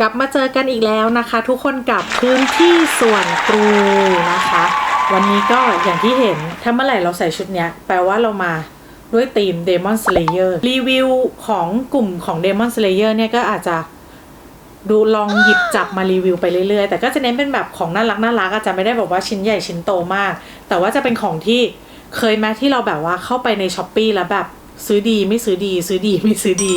กลับมาเจอกันอีกแล้วนะคะ ทุกคนกับพื้นที่ส่วนครูนะคะ วันนี้ก็อย่างที่เห็นถ้าเมื่อไหร่เราใส่ชุดเนี้ย แปลว่าเรามาด้วยธีม Demon Slayer รีวิวของกลุ่มของ Demon Slayer เนี่ยก็อาจจะดูลองหยิบจับมารีวิวไปเรื่อยๆ แต่ก็จะเน้นเป็นแบบของน่ารักน่ารักอาจจะไม่ได้บอกว่าชิ้นใหญ่ชิ้นโตมาก แต่ว่าจะเป็นของที่เคยไหมที่เราแบบว่าเข้าไปในช้อปปีแล้วแบบซื้อดีไม่ซื้อดี ซื้อดีไม่ซื้อดี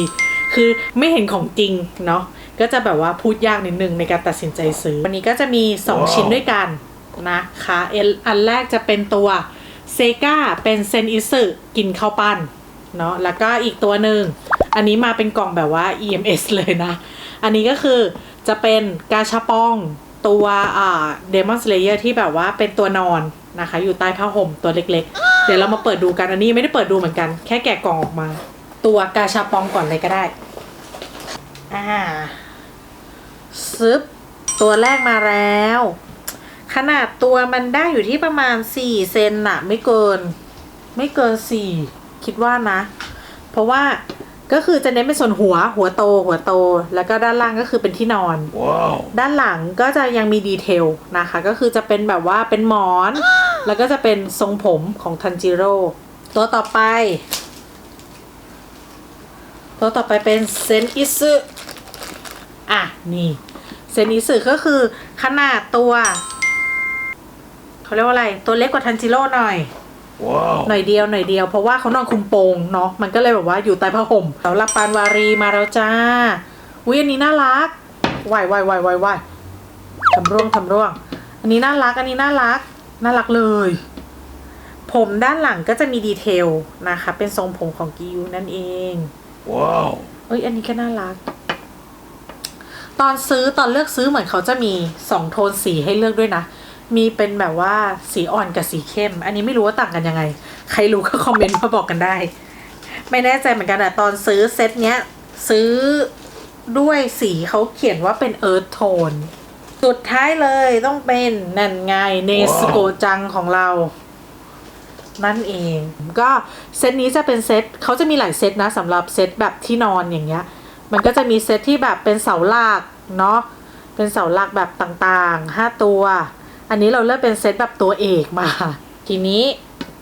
คือไม่เห็นของจริงเนาะ ก็จะแบบว่าพูดยากนิดนึงในการตัดสินใจซื้อ วันนี้ก็จะมี 2 ชิ้นด้วยกันนะคะเออันแรกจะเป็นตัวเซกาเป็นเซนอิสึกินข้าวปั้นเนาะแล้วก็อีกตัวหนึ่งอันนี้มาเป็นกล่องแบบว่า EMS เลยนะ อันนี้ก็คือจะเป็นกาชาปองตัวอ่าเดมอนสเลเยอร์ที่แบบว่าเป็นตัวนอนนะคะ อยู่ใต้ผ้าห่มตัวเล็กๆ เดี๋ยวเรามาเปิดดูกันอันนี้ไม่ได้เปิดดูเหมือนกัน แค่แกะกล่องออกมา ตัวกาชาปองก่อนเลยก็ได้ อ่า ซึบตัวแรกมาแล้ว ขนาดตัวมันได้อยู่ที่ประมาณ4เซนน่ะ ไม่เกิน ไม่เกิน4คิดว่านะ เพราะว่าก็คือจะเน้นเป็นส่วนหัวหัวโตหัวโต แล้วก็ด้านล่างก็คือเป็นที่นอน Wow. ด้านหลังก็จะยังมีดีเทลนะคะ ก็คือจะเป็นแบบว่าเป็นหมอน แล้วก็จะเป็นทรงผมของทันจิโร่ตัวต่อไป ตัวต่อไปเป็นเซนอิสึ อะ นี่เซนอิสึก็คือขนาดตัว เขาเรียกว่าอะไร ตัวเล็กกว่าทันจิโร่หน่อย Wow. หน่อยเดียวหน่อยเดียว เพราะว่าเขานอนคุมโปงเนาะมันก็เลยแบบว่าอยู่ใต้ผ้าห่มสำหรับปานวารีมาแล้วจ้าอุ้ยอันนี้น่ารักวายวายวายวายวายทำร่วงทำร่วง อันนี้น่ารักอันนี้น่ารัก น่ารักเลย ผมด้านหลังก็จะมีดีเทลนะคะ เป็นทรงผมของกิยูนั่นเอง Wow. เอ้ยอันนี้ก็น่ารัก ตอนซื้อตอนเลือกซื้อเหมือนเขาจะมีสองโทนสีให้เลือกด้วยนะ มีเป็นแบบว่าสีอ่อนกับสีเข้ม อันนี้ไม่รู้ว่าต่างกันยังไง ใครรู้ก็คอมเมนต์มาบอกกันได้ ไม่แน่ใจเหมือนกันอะตอนซื้อเซตเนี้ย ซื้อด้วยสีเขาเขียนว่าเป็นเอิร์ธโทนสุดท้ายเลยต้องเป็นนั่นไงเนสโกจังของเรา นั่นเอง ก็เซตนี้จะเป็นเซตเขาจะมีหลายเซตนะสำหรับเซตแบบที่นอนอย่างเงี้ย มันก็จะมีเซตที่แบบเป็นเสาหลักเนาะเป็นเสาหลักแบบต่างๆ 5 ตัว อันนี้เราเลือกเป็นเซตแบบตัวเอกมา ทีนี้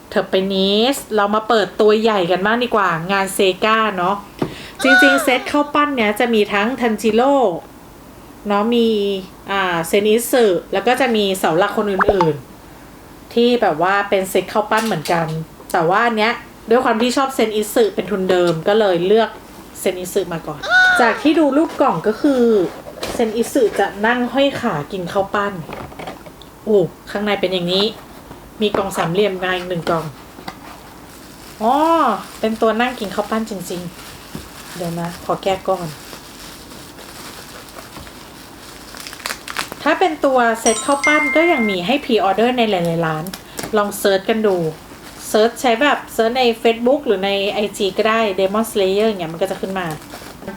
เธอไปนี้เรามาเปิดตัวใหญ่กันบ้างดีกว่างานเซกาเนาะจริงๆ เซตเข้าปั้นเนี้ยจะมีทั้งทันจิโร่เนาะมีอ่าเซนิสึแล้วก็จะมีเสาหลักคนอื่นๆ ที่แบบว่าเป็นเซตเข้าปั้นเหมือนกัน แต่ว่าอันเนี้ยด้วยความที่ชอบเซนอิสึเป็นทุนเดิมก็เลยเลือกเซนอิสึมาก่อน จากที่ดูรูปกล่องก็คือเซนอิสึจะนั่งห้อยขากินข้าวปั้นโอ้ข้างในเป็นอย่างนี้ มีกล่องสามเหลี่ยมมาอีกหนึ่งกล่องอ๋อเป็นตัวนั่งกินข้าวปั้นจริง ๆ เดี๋ยวนะ ขอแก้ก่อน ถ้าเป็นตัวเซตข้าวปั้นก็ยังมีให้พรีออเดอร์ในหลายๆร้าน ลองเซิร์ชกันดูเซิร์ชใช้แบบเซิร์ชใน Facebook หรือใน IG ก็ได้ Demon Slayer อย่างเงี้ยมันก็จะขึ้นมา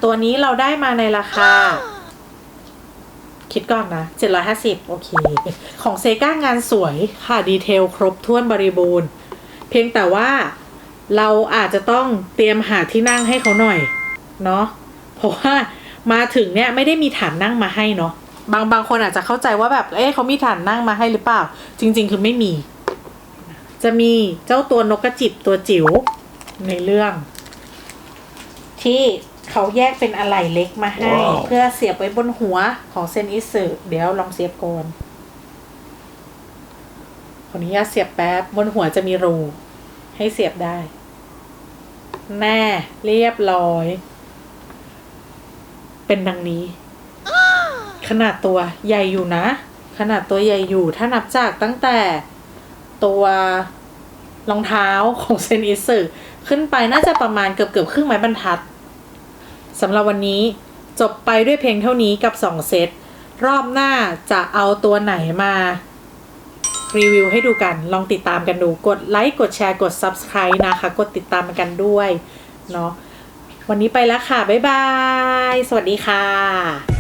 ตัวนี้เราได้มาในราคา คิดก่อนนะ 750 โอเค ของเซกางานสวยค่ะ ดีเทลครบถ้วนบริบูรณ์ เพียงแต่ว่าเราอาจจะต้องเตรียมหาที่นั่งให้เขาหน่อย เนาะเพราะว่ามาถึงเนี่ยไม่ได้มีฐานนั่งมาให้เนาะบางบางคนอาจจะเข้าใจว่าแบบ เอ๊ะเขามีฐานนั่งมาให้หรือเปล่า จริง ๆ คือไม่มี จะมีเจ้าตัวนกกระจิบตัวจิ๋วในเรื่อง ที่ เขาแยกเป็นอะไหล่เล็กมาให้ ว้าว เพื่อเสียบไว้บนหัวของเซนอิสึเดี๋ยวลองเสียบก่อนขออนุญาตเสียบแป๊บบนหัวจะมีรู ให้เสียบได้แน่เรียบร้อย เป็นดังนี้ ขนาดตัวใหญ่อยู่นะ ขนาดตัวใหญ่อยู่ ถ้านับจากตั้งแต่ตัวรองเท้าของเซนอิสึขึ้นไปน่าจะประมาณเกือบเกือบๆครึ่งไม้บรรทัด สำหรับวันนี้จบไปด้วยเพลงเท่านี้กับ 2 เซต รอบหน้าจะเอาตัวไหนมา รีวิวให้ดูกัน ลองติดตามกันดู กดไลค์ กดแชร์ กด Subscribe นะคะ กดติดตามกันด้วย เนาะ วันนี้ไปแล้วค่ะ บ๊ายบาย สวัสดีค่ะ